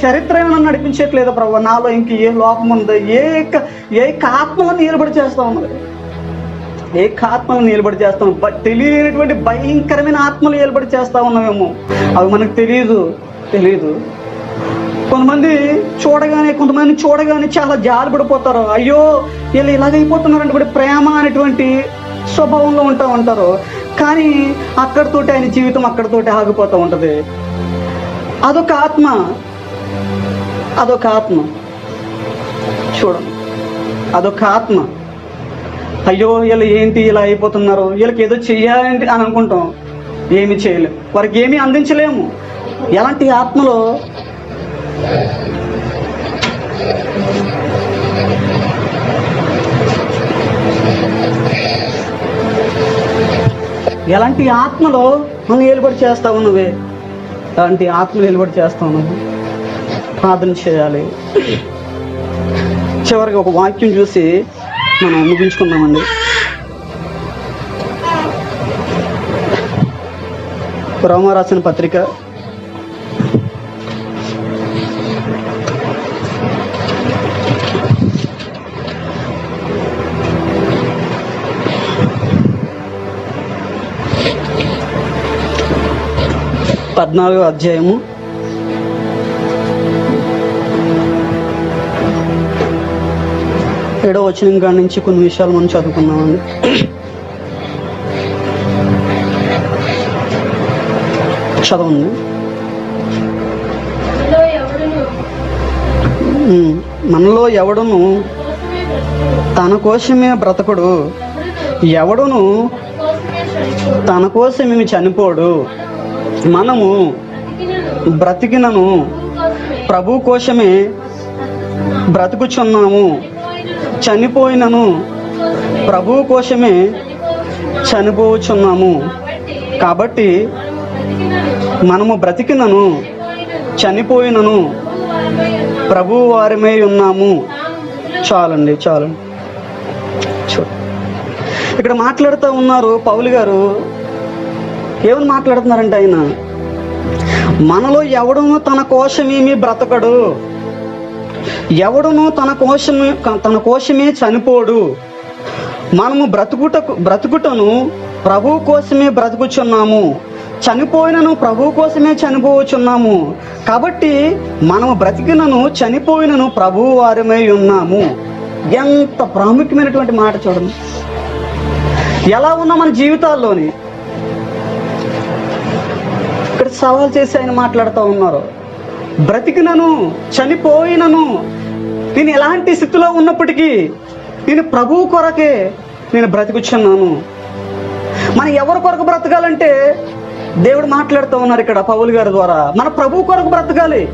చరిత్ర నన్ను నడిపించట్లేదు ప్రభు? నాలో ఇంక ఏ లోపం ఉందో ఏ ఏ ఆత్మలను నిలబడి చేస్తా ఉన్నది? ఏ ఆత్మలను నిలబడి చేస్తాం తెలియనటువంటి భయంకరమైన ఆత్మలు నిలబడి చేస్తా ఉన్నామేమో అవి మనకు తెలియదు తెలియదు కొంతమంది చూడగానే కొంతమంది చూడగానే చాలా జాలు పడిపోతారు అయ్యో వీళ్ళు ఇలాగైపోతున్నారంటే ఇప్పుడు ప్రేమ అనేటువంటి స్వభావంలో ఉంటా ఉంటారు. కానీ అక్కడితోటి ఆయన జీవితం అక్కడితోటి ఆగిపోతూ ఉంటుంది. అదొక ఆత్మ. అదొక ఆత్మ. చూడండి. అదొక ఆత్మ. అయ్యో వీళ్ళు ఏంటి ఇలా అయిపోతున్నారు? వీళ్ళకి ఏదో చెయ్యాలంటే అని అనుకుంటాం. ఏమి చేయలేము వారికి ఏమీ అందించలేము. ఎలాంటి ఆత్మలో ఎలాంటి ఆత్మలో మనం ఏలుబడి చేస్తా నువ్వే? అలాంటి ఆత్మలు ఏలుబడి చేస్తా ఉన్నవి ప్రార్థన చేయాలి. చివరికి ఒక వాక్యం చూసి మనం ముగించుకున్నామండి రోమా రాసిన పత్రిక. పద్నాలుగో అధ్యాయము. ఏడో వచ్చిన కాడి నుంచి కొన్ని విషయాలు మనం చదువుకున్నామండి చదవండి. మనలో ఎవడును. తన కోసమే బ్రతకడు. ఎవడును? ఎవడును? కోసమే చనిపోడు. తన కోసమేమి చనిపోడు. మనము బ్రతికినను. ప్రభు కోసమే. బ్రతుకుచున్నాము. చనిపోయినను కోసమే ప్రభు కోసమే చనిపోవచ్చున్నాము. చనిపోచున్నాము కాబట్టి మనము బ్రతికినను చనిపోయినను ఉన్నాము. ప్రభు వారిమై ఉన్నాము చాలండి చాలండి చూ ఇక్కడ మాట్లాడుతూ ఉన్నారు పౌలు గారు ఏమని మాట్లాడుతున్నారంటే ఆయన మనలో ఎవడును తన కోసమేమి బ్రతకడు ఎవడును తన కోసమే తన కోసమే చనిపోడు. మనము బ్రతుకుటకు బ్రతుకుటను ప్రభు కోసమే బ్రతుకుచున్నాము. చనిపోయినను ప్రభు కోసమే చనిపోవచ్చున్నాము కాబట్టి మనము బ్రతికినను చనిపోయినను ప్రభు వారమై ఉన్నాము. ఎంత ప్రాముఖ్యమైనటువంటి మాట చూడండి. ఎలా ఉన్నా మన జీవితాల్లోని ఇక్కడ సవాల్ చేసి ఆయన మాట్లాడుతూ ఉన్నారు. బ్రతికినను చనిపోయినను నేను ఎలాంటి స్థితిలో ఉన్నప్పటికీ నేను ప్రభువు కొరకే నేను బ్రతికుచున్నాను మనం ఎవరి కొరకు బ్రతకాలంటే దేవుడు మాట్లాడుతూ ఉన్నారు ఇక్కడ పౌలు గారి ద్వారా. మన ప్రభు కొరకు బ్రతకాలి.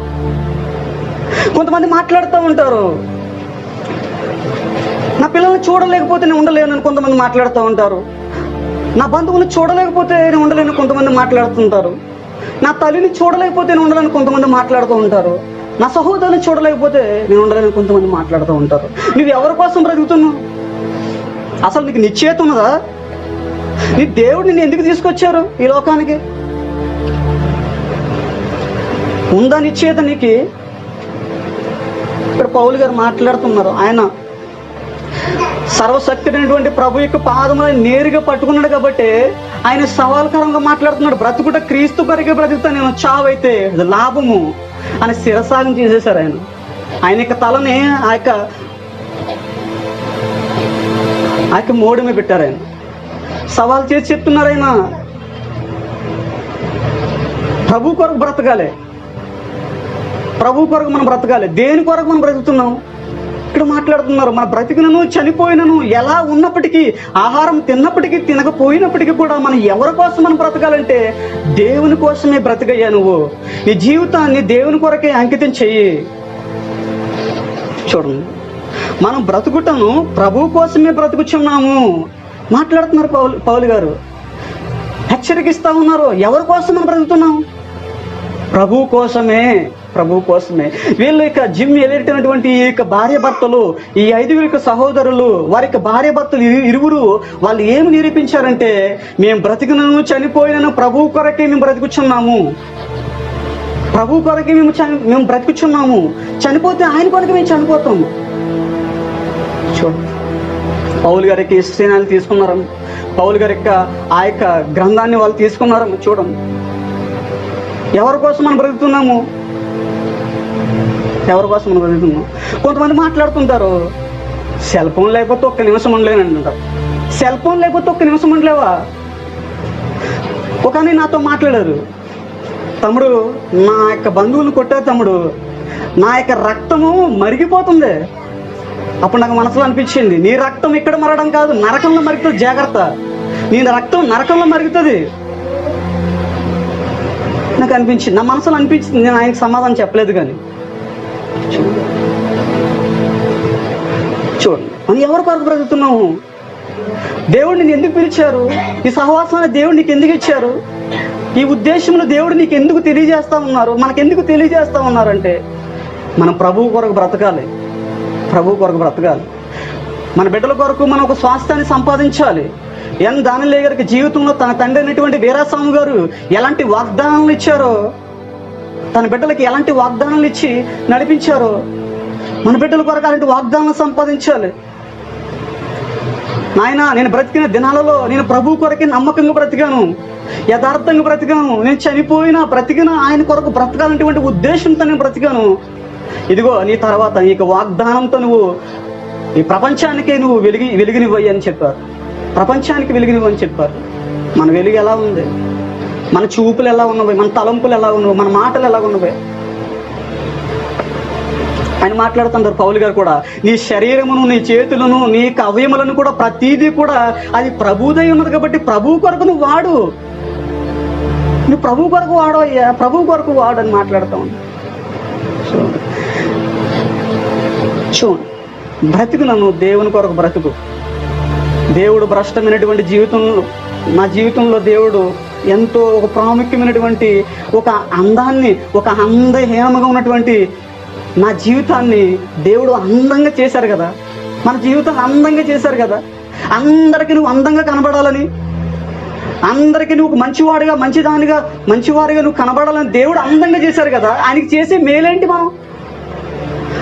కొంతమంది మాట్లాడుతూ ఉంటారు. నా పిల్లల్ని చూడలేకపోతే నేను ఉండలేను అని కొంతమంది మాట్లాడుతూ ఉంటారు. నా బంధువులను చూడలేకపోతే నేను ఉండలేను కొంతమంది మాట్లాడుతుంటారు నా తల్లిని చూడలేకపోతే నేను ఉండలేను కొంతమంది మాట్లాడుతూ ఉంటారు. నా సహోదరుని చూడలేకపోతే నేను ఉండలేని కొంతమంది మాట్లాడుతూ ఉంటారు. నువ్వు ఎవరి కోసం బ్రతుకుతున్నావు? అసలు నీకు నిశ్చేత ఉన్నదా? నీ దేవుడు నిన్ను ఎందుకు తీసుకొచ్చారు ఈ లోకానికి? ఉందా నిశ్చేత నీకు? ఇక్కడ పౌలు గారు మాట్లాడుతున్నారు. ఆయన సర్వశక్తుడైనటువంటి ప్రభు యొక్క పాదములను నేరుగా పట్టుకున్నాడు కాబట్టి ఆయన సవాల్కరంగా మాట్లాడుతున్నాడు. బ్రతుకుట క్రీస్తు కొరకే బ్రతుకుతా నేను. చావైతే అది లాభము అని శిరసాగం చేసేశారు ఆయన. ఆయన యొక్క తలని ఆ యొక్క ఆ యొక్క మోడమే పెట్టారు ఆయన. సవాల్ చేసి చెప్తున్నారు ఆయన. ప్రభు కొరకు బ్రతకాలి. ప్రభు కొరకు మనం బ్రతకాలి. దేని కొరకు మనం బ్రతుకుతున్నాం? ఇక్కడ మాట్లాడుతున్నారు మన బ్రతికినను చనిపోయినను ఎలా ఉన్నప్పటికీ ఆహారం తిన్నప్పటికీ తినకపోయినప్పటికీ కూడా మనం ఎవరి కోసం మనం బ్రతకాలంటే దేవుని కోసమే బ్రతకయ్యా నువ్వు. ఈ జీవితాన్ని దేవుని కొరకే అంకితం చెయ్యి. చూడండి మనం బ్రతుకుటను ప్రభు కోసమే బ్రతుకుచున్నాము. మాట్లాడుతున్నారు పౌలు పౌలు గారు. హెచ్చరికిస్తా ఉన్నారు ఎవరి కోసం మనం బ్రతుకుతున్నాం? ప్రభు కోసమే. ప్రభు కోసమే. వీళ్ళు ఇక జిమ్ వెళ్ళేటటువంటి ఈ యొక్క భార్య భర్తలు ఈ ఐదుగురు యొక్క సహోదరులు వారి యొక్క భార్య భర్తలు ఇరువురు వాళ్ళు ఏమి నిరూపించారంటే మేము బ్రతికినను చనిపోయినను ప్రభు కొరకే మేము బ్రతుకుచున్నాము. ప్రభు కొరకే మేము చని మేము బ్రతుకుచున్నాము. చనిపోతే ఆయన కొరకు మేము చనిపోతాము. చూడండి పౌలు గారికి శ్రేణాలు తీసుకున్నారు పౌలు గారి యొక్క ఆ యొక్క గ్రంథాన్ని వాళ్ళు తీసుకున్నారమ్మ చూడండి ఎవరి కోసం మనం బ్రతుకుతున్నాము? ఎవరి కోసం మనం బ్రతుకుతున్నాం కొంతమంది మాట్లాడుతుంటారు సెల్ ఫోన్ లేకపోతే ఒక్క నిమిషం ఉండలేనంటారు సెల్ ఫోన్ లేకపోతే ఒక్క నిమిషం ఉండలేవా? ఒక నాతో మాట్లాడారు. తమ్ముడు నా యొక్క బంధువులు కొట్టారు తమ్ముడు. నా యొక్క రక్తము మరిగిపోతుంది. అప్పుడు నాకు మనసులో అనిపించింది నీ రక్తం ఇక్కడ మరడం కాదు నరకంలో మరుగుతుంది జాగ్రత్త. నీ రక్తం నరకంలో మరుగుతుంది. నాకు అనిపించింది నా మనసులో అనిపించింది నేను ఆయనకు సమాధానం చెప్పలేదు కానీ. చూడండి మనం ఎవరి కొరకు బ్రతుకుతున్నాము? దేవుడు నిన్ను ఎందుకు పిలిచారు? ఈ సహవాసాన్ని దేవుడు నీకు ఎందుకు ఇచ్చారు? ఈ ఉద్దేశంలో దేవుడు నీకు ఎందుకు తెలియజేస్తా ఉన్నారు? మనకెందుకు తెలియజేస్తా ఉన్నారంటే మనం ప్రభువు కొరకు బ్రతకాలి. ప్రభు కొరకు బ్రతకాలి. మన బిడ్డల కొరకు మనం ఒక స్వాస్థ్యాన్ని సంపాదించాలి. ఎన్ దానిలే గారికి జీవితంలో తన తండ్రి అయినటువంటి వీరాస్వామి గారు ఎలాంటి వాగ్దానాలు ఇచ్చారో తన బిడ్డలకి ఎలాంటి వాగ్దానాలు ఇచ్చి నడిపించారో మన బిడ్డల కొరకు అలాంటి వాగ్దానాలు సంపాదించాలి. నాయన నేను బ్రతికిన దినాలలో నేను ప్రభు కొరకి నమ్మకంగా బ్రతికాను యథార్థంగా బ్రతికాను నేను చనిపోయినా బ్రతికినా ఆయన కొరకు బ్రతకాలనేటువంటి ఉద్దేశంతో నేను బ్రతికాను. ఇదిగో నీ తర్వాత నీకు వాగ్దానంతో నువ్వు ఈ ప్రపంచానికే నువ్వు వెలిగి వెలిగినివ్వయ్యని చెప్పారు. ప్రపంచానికి వెలిగినివ్వని చెప్పారు. మన వెలుగు ఎలా ఉంది? మన చూపులు ఎలా ఉన్నవి మన తలంపులు ఎలా ఉన్నవి మన మాటలు ఎలా ఉన్నవి. ఆయన మాట్లాడుతుంటారు పౌలు గారు కూడా నీ శరీరమును నీ చేతులను నీ కవయములను అవయములను కూడా ప్రతీదీ కూడా అది ప్రభుదై ఉన్నది కాబట్టి ప్రభు కొరకు నువ్వు వాడు. నువ్వు ప్రభు కొరకు వాడు అయ్యా ప్రభు కొరకు వాడు అని మాట్లాడుతూ ఉన్నాడు చూడండి బ్రతుకు నన్ను దేవుని కొరకు బ్రతుకు. దేవుడు భ్రష్టమైనటువంటి జీవితంలో నా జీవితంలో దేవుడు ఎంతో ఒక ప్రాముఖ్యమైనటువంటి ఒక అందాన్ని ఒక అందహీనముగా ఉన్నటువంటి నా జీవితాన్ని దేవుడు అందంగా చేశారు కదా. మన జీవితం అందంగా చేశారు కదా. అందరికీ నువ్వు అందంగా కనబడాలని అందరికీ నువ్వు మంచివాడిగా మంచిదానిగా మంచివాడిగా నువ్వు కనబడాలని దేవుడు అందంగా చేశారు కదా. ఆయనకి చేసే మేలేంటి మనం?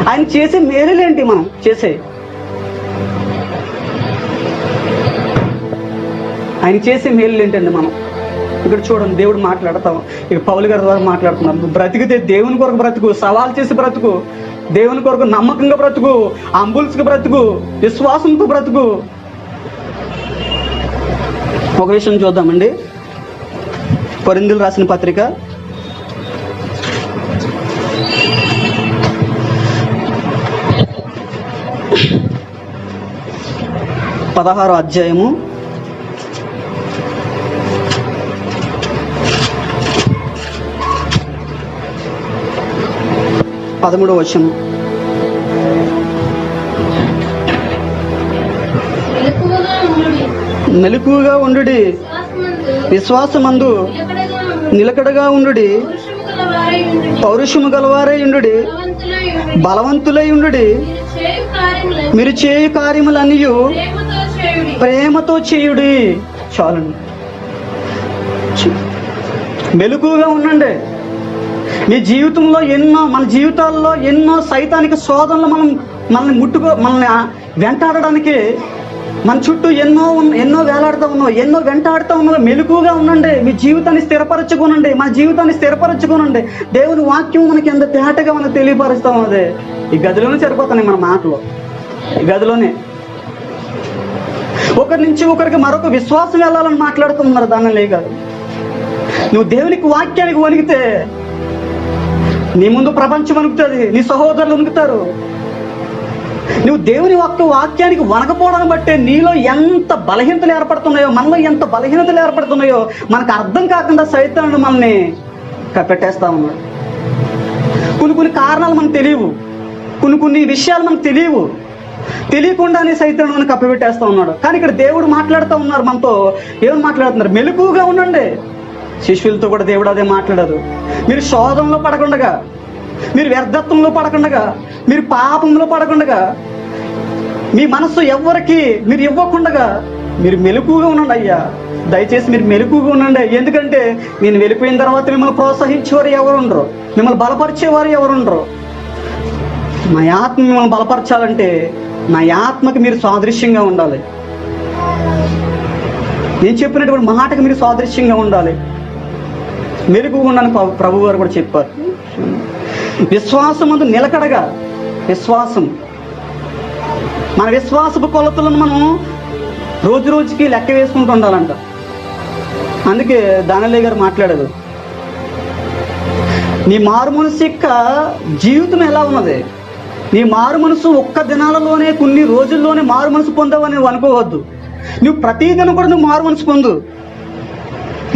ఆయన చేసే మేలులేంటి మనం? చేసే. ఆయన చేసే మేలు ఏంటండి మనం? ఇక్కడ చూడండి దేవుడు మాట్లాడతాం. ఇక పౌలు గారి ద్వారా మాట్లాడుతున్నాం. బ్రతికితే దేవుని కొరకు బ్రతుకు సవాల్ చేసి బ్రతుకు దేవుని కొరకు నమ్మకంగా బ్రతుకు అంబుల్స్కి బ్రతుకు విశ్వాసంతో బ్రతుకు. ఒక విషయం చూద్దామండి. కొరిందులు రాసిన పత్రిక. పదహారో అధ్యాయము. పదమూడవ వచనం మెలకువగా ఉండుడి. మెలకుగా విశ్వాసమందు నిలకడగా ఉండుడి. పౌరుషము గలవారై ఉండుడి. బలవంతులై ఉండుడి. మీరు చేయు కార్యములన్నీ ప్రేమతో చేయుడి. చాలండి మెలకుగా ఉండండి మీ జీవితంలో ఎన్నో మన జీవితాల్లో ఎన్నో సైతానికి శోధనలు మనం మనల్ని ముట్టుకో మనల్ని వెంటాడడానికి మన చుట్టూ ఎన్నో ఉన్న ఎన్నో వేలాడుతూ ఉన్నావు ఎన్నో వెంటాడుతూ ఉన్నావు మెలుకుగా ఉండండి మీ జీవితాన్ని స్థిరపరచుకోనండి మన జీవితాన్ని స్థిరపరచుకోనండి. దేవుని వాక్యం మనకి ఎంత తేటగా మనకు తెలియపరుస్తూ ఉన్నది. ఈ గదిలోనే సరిపోతున్నాయి మన మాటలు. ఈ గదిలోనే. ఒకరి నుంచి ఒకరికి మరొక విశ్వాసం వెళ్ళాలని మాట్లాడుతున్నారు దాన్ని లేకాదు నువ్వు దేవునికి వాక్యానికి వణిగితే నీ ముందు ప్రపంచం వణుకుతుంది. నీ సహోదరులు వణుకుతారు. నువ్వు దేవుని ఒక్క వాక్యానికి వనకపోవడాన్ని బట్టే నీలో ఎంత బలహీనతలు ఏర్పడుతున్నాయో మనలో ఎంత బలహీనతలు ఏర్పడుతున్నాయో మనకు అర్థం కాకుండా సైతాన్ని మనల్ని కప్పెట్టేస్తా ఉన్నాడు. కొన్ని కొన్ని కారణాలు మనకు తెలియవు. కొన్ని కొన్ని విషయాలు మనకు తెలియవు. తెలియకుండానే సైతం మనకు కప్పిపెట్టేస్తా ఉన్నాడు. కానీ ఇక్కడ దేవుడు మాట్లాడుతూ ఉన్నారు మనతో. ఏమని మాట్లాడుతున్నారు. మెలకుగా ఉండండి. శిష్యులతో కూడా దేవుడు అదే మాట్లాడారు మీరు శోధంలో పడకుండగా మీరు వ్యర్థత్వంలో పడకుండగా మీరు పాపంలో పడకుండగా మీ మనస్సు ఎవరికి మీరు ఇవ్వకుండగా మీరు మెలకుగా ఉండండి అయ్యా. దయచేసి మీరు మెలకుగా ఉండండి ఎందుకంటే నేను వెళ్ళిపోయిన తర్వాత మిమ్మల్ని ప్రోత్సహించేవారు ఎవరు ఉండరు మిమ్మల్ని బలపరిచేవారు ఎవరు ఉండరు నా ఆత్మ మిమ్మల్ని బలపరచాలంటే నా ఆత్మకి మీరు సాదృశ్యంగా ఉండాలి. నేను చెప్పినటువంటి మాటకి మీరు సాదృశ్యంగా ఉండాలి. మెరుగు ఉండని ప్రభు గారు కూడా చెప్పారు. విశ్వాసం అందు నిలకడగా విశ్వాసం. మన విశ్వాసపు కొలతలను మనం రోజు రోజుకి లెక్క వేసుకుంటూ ఉండాలంట. అందుకే దానలే గారు మాట్లాడారు. నీ మారు మనసు యొక్క జీవితం ఎలా ఉన్నది? నీ మారు మనసు ఒక్క దినాలలోనే కొన్ని రోజుల్లోనే మారు మనసు పొందావని నువ్వు అనుకోవద్దు. నువ్వు ప్రతి దినం కూడా నువ్వు మారు మనసు పొందు.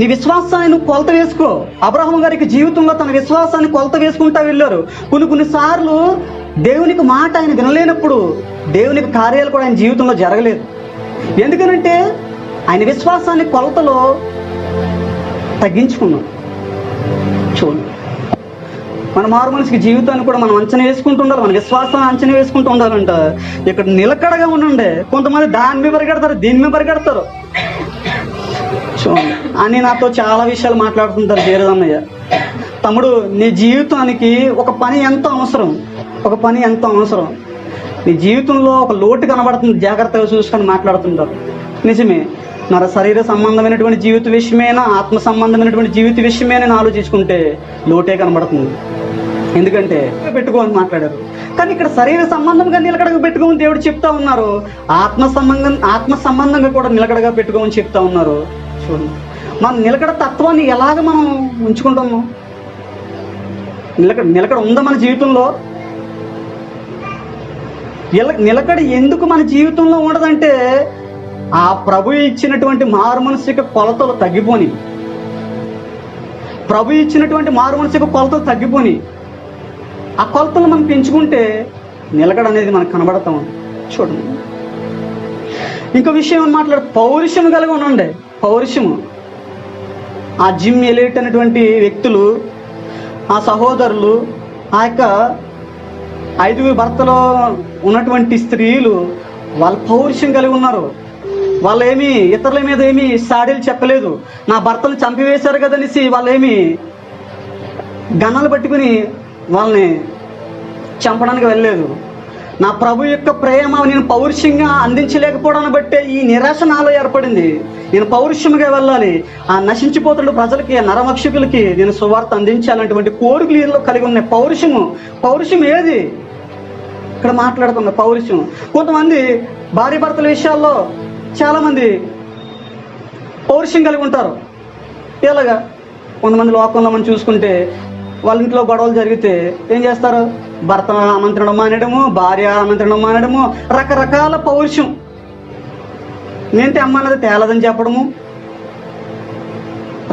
నీ విశ్వాసాన్ని నువ్వు కొలత వేసుకో. అబ్రహం గారికి జీవితంలో తన విశ్వాసాన్ని కొలత వేసుకుంటా వెళ్ళారు. కొన్ని కొన్నిసార్లు దేవునికి మాట ఆయన వినలేనప్పుడు దేవునికి కార్యాలు కూడా ఆయన జీవితంలో జరగలేదు. ఎందుకనంటే ఆయన విశ్వాసాన్ని కొలతలో తగ్గించుకున్నాం. చూడు. మన మారు మనిషికి జీవితాన్ని కూడా మనం అంచనా వేసుకుంటూ ఉండాలి. మన విశ్వాసాన్ని అంచనా వేసుకుంటూ ఉండాలంట. ఇక్కడ నిలకడగా ఉండండి. కొంతమంది దాని మీద పరిగెడతారు దీని మీద పరిగెడతారు. చూడండి అని నాతో చాలా విషయాలు మాట్లాడుతుంటారు జేరదన్నయ్య తమ్ముడు నీ జీవితానికి ఒక పని ఎంతో అవసరం. ఒక పని ఎంతో అవసరం. నీ జీవితంలో ఒక లోటు కనబడుతుంది జాగ్రత్తగా చూసుకొని మాట్లాడుతుంటారు. నిజమే మన శరీర సంబంధమైనటువంటి జీవిత విషయమేనా ఆత్మ సంబంధమైనటువంటి జీవిత విషయమే నేను ఆలోచించుకుంటే లోటే కనబడుతుంది. ఎందుకంటే పెట్టుకోని మాట్లాడారు. కానీ ఇక్కడ శరీర సంబంధంగా నిలకడగా పెట్టుకోమని దేవుడు చెప్తా ఉన్నారు. ఆత్మ సంబంధం ఆత్మ సంబంధంగా కూడా నిలకడగా పెట్టుకోమని చెప్తా ఉన్నారు. చూడండి మన నిలకడ తత్వాన్ని ఎలాగ మనం ఉంచుకుంటాము? నిలకడ నిలకడ ఉందా మన జీవితంలో? నిల నిలకడ ఎందుకు మన జీవితంలో ఉండదంటే ఆ ప్రభు ఇచ్చినటువంటి మారుమనసిక కొలతలు తగ్గిపోని. ప్రభు ఇచ్చినటువంటి మారుమనసిక కొలతలు తగ్గిపోని. ఆ కొలతలు మనం పెంచుకుంటే నిలకడ అనేది మనకు కనబడతాం చూడండి. ఇంకో విషయం మాట్లాడు పౌరుషం కలిగి ఉండండి. పౌరుషము. ఆ జిమ్ ఎలిట్ అనేటువంటి వ్యక్తులు ఆ సహోదరులు ఆ యొక్క ఐదుగురు భర్తలో ఉన్నటువంటి స్త్రీలు వాళ్ళ పౌరుషం కలిగి ఉన్నారు. వాళ్ళు ఏమి ఇతరుల మీద ఏమి సాడీలు చెప్పలేదు. నా భర్తలు చంపివేశారు కదనేసి వాళ్ళు ఏమి గన్నాలు పట్టుకుని వాళ్ళని చంపడానికి వెళ్ళలేదు. నా ప్రభు యొక్క ప్రేమ నేను పౌరుషంగా అందించలేకపోవడాన్ని బట్టే ఈ నిరాశ నాలో ఏర్పడింది. నేను పౌరుషంగా వెళ్ళాలి. ఆ నశించిపోతున్న ప్రజలకి ఆ నరమక్షకులకి నేను సువార్త అందించాలన్నటువంటి కోరికలు ఈలో కలిగి ఉన్నాయి. పౌరుషము. పౌరుషం ఏది? ఇక్కడ మాట్లాడుతున్న పౌరుషం. కొంతమంది భార్య భర్తల విషయాల్లో చాలామంది పౌరుషం కలిగి ఉంటారు. ఇలాగా కొంతమంది లోకంలో మనం చూసుకుంటే వాళ్ళ ఇంట్లో గొడవలు జరిగితే ఏం చేస్తారు? భర్త ఆమంత్రణం మానేయడము భార్య ఆమంత్రణం మానేయడము రకరకాల పౌరుషం. నేను అమ్మ అన్నది తేలదని చెప్పడము.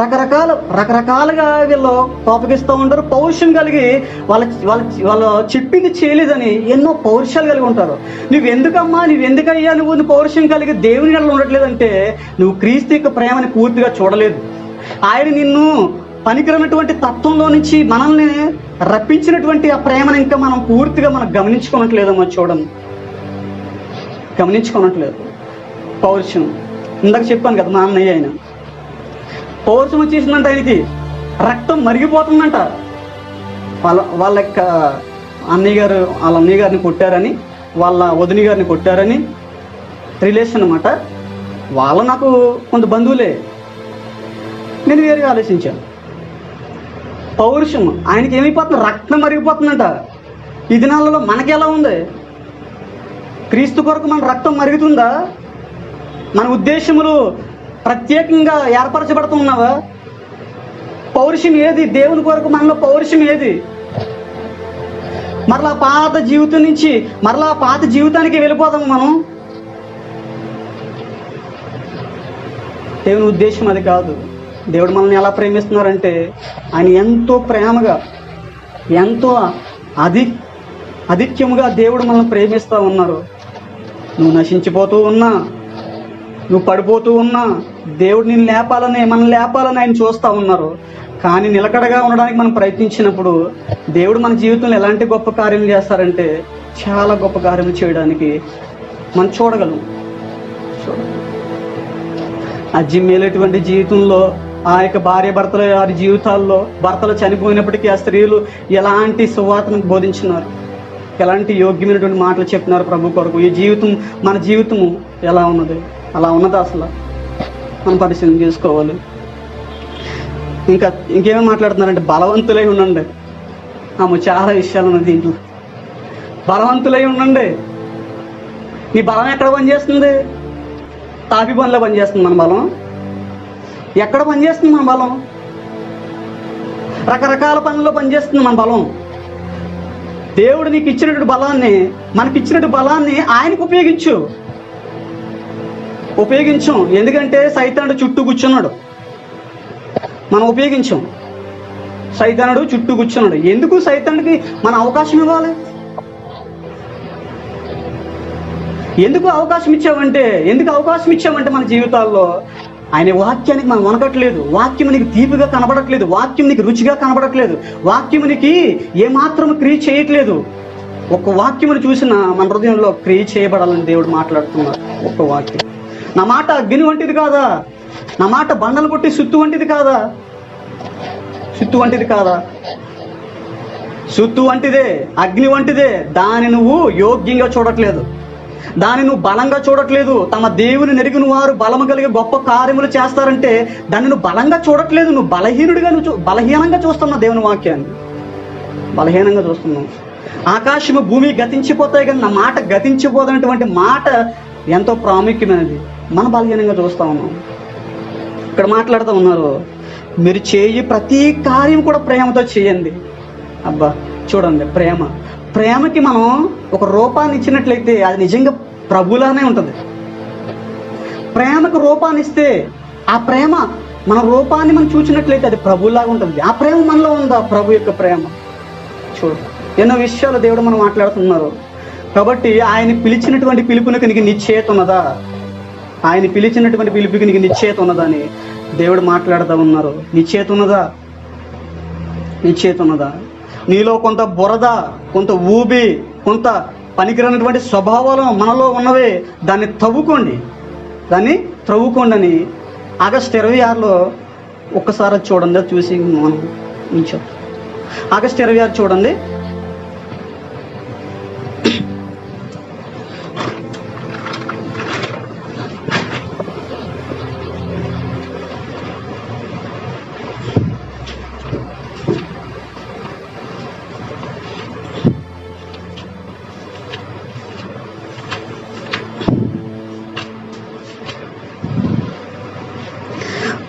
రకరకాల రకరకాలుగా వీళ్ళు కోపగిస్తూ ఉంటారు. పౌరుషం కలిగి వాళ్ళ వాళ్ళ వాళ్ళు చెప్పింది చేయలేదని ఎన్నో పౌరుషాలు కలిగి ఉంటారు. నువ్వు ఎందుకమ్మా నువ్వు ఎందుకయ్యా నువ్వు నువ్వు పౌరుషం కలిగి దేవుని నెలలో ఉండట్లేదంటే నువ్వు క్రీస్తు యొక్క ప్రేమని పూర్తిగా చూడలేదు. ఆయన నిన్ను పనికిరనటువంటి తత్వంలో నుంచి మనల్ని రప్పించినటువంటి ఆ ప్రేమను ఇంకా మనం పూర్తిగా మనం గమనించుకోనట్లేదమ్మా చూడము. గమనించుకోనట్లేదు. పౌరుషం ఇందాక చెప్పాను కదా మా అన్నయ్య ఆయన. పౌరుషం వచ్చేసిందంట ఆయనకి. రక్తం మరిగిపోతుందంట. వాళ్ళ వాళ్ళ యొక్క అన్నయ్య గారు వాళ్ళ అన్నయ్య గారిని కొట్టారని వాళ్ళ వదిని గారిని కొట్టారని రిలేషన్ అనమాట వాళ్ళ నాకు కొంత బంధువులే. నేను వేరుగా ఆలోచించాను. పౌరుషం ఆయనకి ఏమైపోతుంది రక్తం మరిగిపోతుందంట. ఈ దినాలలో మనకి ఎలా ఉంది? క్రీస్తు కొరకు మన రక్తం మరుగుతుందా? మన ఉద్దేశములు ప్రత్యేకంగా ఏర్పరచబడుతున్నావా? పౌరుషం ఏది? దేవుని కొరకు మనలో పౌరుషం ఏది? మరలా పాత జీవితం నుంచి మరలా పాత జీవితానికి వెళ్ళిపోదాం మనం. దేవుని ఉద్దేశం అది కాదు. దేవుడు మనల్ని ఎలా ప్రేమిస్తున్నారంటే ఆయన ఎంతో ప్రేమగా ఎంతో అధి అధిక్యముగా దేవుడు మనల్ని ప్రేమిస్తూ ఉన్నారు. నువ్వు నశించిపోతూ ఉన్నా నువ్వు పడిపోతూ ఉన్నా దేవుడు నిన్ను లేపాలని మనం లేపాలని ఆయన చూస్తూ ఉన్నారు. కానీ నిలకడగా ఉండడానికి మనం ప్రయత్నించినప్పుడు దేవుడు మన జీవితంలో ఎలాంటి గొప్ప కార్యం చేస్తారంటే చాలా గొప్ప కార్యం చేయడానికి మనం చూడగలం. చూడ అజ్జిమ్మేలేటువంటి జీవితంలో ఆ యొక్క భార్య భర్తల వారి జీవితాల్లో భర్తలు చనిపోయినప్పటికీ ఆ స్త్రీలు ఎలాంటి సువార్తను బోధించినారు? ఎలాంటి యోగ్యమైనటువంటి మాటలు చెప్తున్నారు ప్రభు కొరకు? ఈ జీవితం మన జీవితము ఎలా ఉన్నది? అలా ఉన్నదా అసలు? మనం పరిశీలన చేసుకోవాలి. ఇంకా ఇంకేమేమి మాట్లాడుతున్నారంటే బలవంతులై ఉండండి. ఆమె చాలా విషయాలు ఉన్నాయి దీంట్లో. బలవంతులై ఉండండి. నీ బలం ఎక్కడ పనిచేస్తుంది? తాపి పనిలో పనిచేస్తుంది మన బలం. ఎక్కడ పనిచేస్తుంది మన బలం? రకరకాల పనుల్లో పనిచేస్తుంది మన బలం. దేవుడు నీకు ఇచ్చినటువంటి బలాన్ని మనకి ఇచ్చినటువంటి బలాన్ని ఆయనకు ఉపయోగించు. ఉపయోగించం. ఎందుకంటే సైతానుడు చుట్టూ కూర్చున్నాడు. మనం ఉపయోగించాం. సైతానుడు చుట్టూ కూర్చున్నాడు. ఎందుకు సైతానుడికి మన అవకాశం ఇవ్వాలి? ఎందుకు అవకాశం ఇచ్చావంటే ఎందుకు అవకాశం ఇచ్చావంటే మన జీవితాల్లో? ఆయన వాక్యానికి మనం వనకట్లేదు వాక్యం నీకు తీపిగా కనబడట్లేదు. వాక్యం నీకు రుచిగా కనబడట్లేదు. వాక్యం నీకు ఏమాత్రం క్రియ చేయట్లేదు. ఒక్క వాక్యమును చూసిన మన హృదయంలో క్రియ చేయబడాలని దేవుడు మాట్లాడుతున్నారు. ఒక్క వాక్యం. నా మాట అగ్ని వంటిది కాదా? నా మాట బండలు కొట్టి సుత్తు వంటిది కాదా? సుత్తు వంటిది కాదా? సుత్తు వంటిదే అగ్ని వంటిదే. దాన్ని నువ్వు యోగ్యంగా చూడట్లేదు. దాన్ని నువ్వు బలంగా చూడట్లేదు. తమ దేవుని నెరిగిన వారు బలము కలిగి గొప్ప కార్యములు చేస్తారంటే దాన్ని నువ్వు బలంగా చూడట్లేదు. నువ్వు బలహీనుడిగా నువ్వు బలహీనంగా చూస్తున్నావు దేవుని వాక్యాన్ని. బలహీనంగా చూస్తున్నావు. ఆకాశము భూమి గతించిపోతాయి కానీ నా మాట గతించిపోదనేటువంటి మాట ఎంతో ప్రాముఖ్యమైనది. మన బలహీనంగా చూస్తా ఉన్నాం. ఇక్కడ మాట్లాడుతూ ఉన్నారు. మీరు చేయి ప్రతి కార్యం కూడా ప్రేమతో చేయండి. అబ్బా చూడండి ప్రేమ. ప్రేమకి మనం ఒక రూపాన్ని ఇచ్చినట్లయితే అది నిజంగా ప్రభులానే ఉంటుంది. ప్రేమకు రూపాన్ని ఇస్తే ఆ ప్రేమ మన రూపాన్ని మనం చూసినట్లయితే అది ప్రభులాగా ఉంటుంది. ఆ ప్రేమ మనలో ఉందా? ప్రభు యొక్క ప్రేమ. చూడు ఎన్నో విషయాలు దేవుడు మనం మాట్లాడుతున్నారు. కాబట్టి ఆయన పిలిచినటువంటి పిలుపునకు నీకు నిశ్చయత ఉన్నదా? ఆయన పిలిచినటువంటి పిలుపుకి నీకు నిశ్చయత ఉన్నదా అని దేవుడు మాట్లాడుతూ ఉన్నారు. నిశ్చయత ఉన్నదా? నిశ్చయత ఉన్నదా? నీలో కొంత బురద కొంత ఊబి కొంత పనికిరానటువంటి స్వభావాలు మనలో ఉన్నవే. దాన్ని తవ్వుకోండి. దాన్ని త్రవ్వుకోండి అని ఆగస్ట్ ఇరవై ఆరులో ఒక్కసారి చూడండి అది చూసి మనం చెప్తాం ఆగస్ట్ ఇరవై ఆరు చూడండి.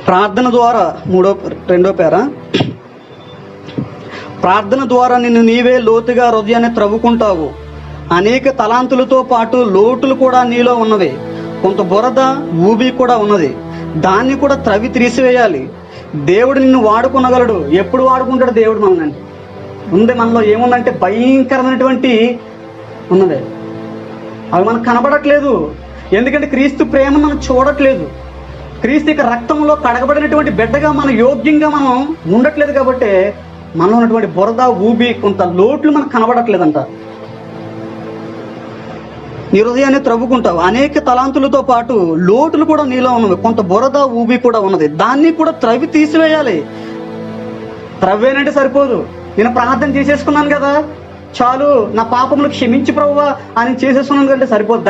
ప్రార్థన ద్వారా మూడో రెండో పేర? ప్రార్థన ద్వారా నిన్ను నీవే లోతుగా హృదయాన్ని త్రవ్వుకుంటావు. అనేక తలాంతులతో పాటు లోటులు కూడా నీలో ఉన్నవి. కొంత బురద ఊబి కూడా ఉన్నది. దాన్ని కూడా త్రవి తీసివేయాలి. దేవుడు నిన్ను వాడుకునగలడు. ఎప్పుడు వాడుకుంటాడు దేవుడు మనల్ని? ఉంది మనలో ఏముందంటే భయంకరమైనటువంటి ఉన్నది అవి మనకు కనబడట్లేదు. ఎందుకంటే క్రీస్తు ప్రేమ మనం చూడట్లేదు. క్రీస్తు రక్తంలో కడగబడినటువంటి బిడ్డగా మనం యోగ్యంగా మనం ఉండట్లేదు కాబట్టి మనలో ఉన్నటువంటి బురద ఊబి కొంత లోట్లు మనకు కనబడట్లేదంట. నీ హృదయాన్ని త్రవ్వుకుంటావు. అనేక తలాంతులతో పాటు లోటులు కూడా నీలో ఉన్నవి. కొంత బురద ఊబి కూడా ఉన్నది. దాన్ని కూడా త్రవి తీసివేయాలి. త్రవ్వేనంటే సరిపోదు. నేను ప్రార్థన చేసేసుకున్నాను కదా. చాలు నా పాపములు క్షమించి ప్రభువా అని చేసేసుకున్నాను కంటే సరిపోదు.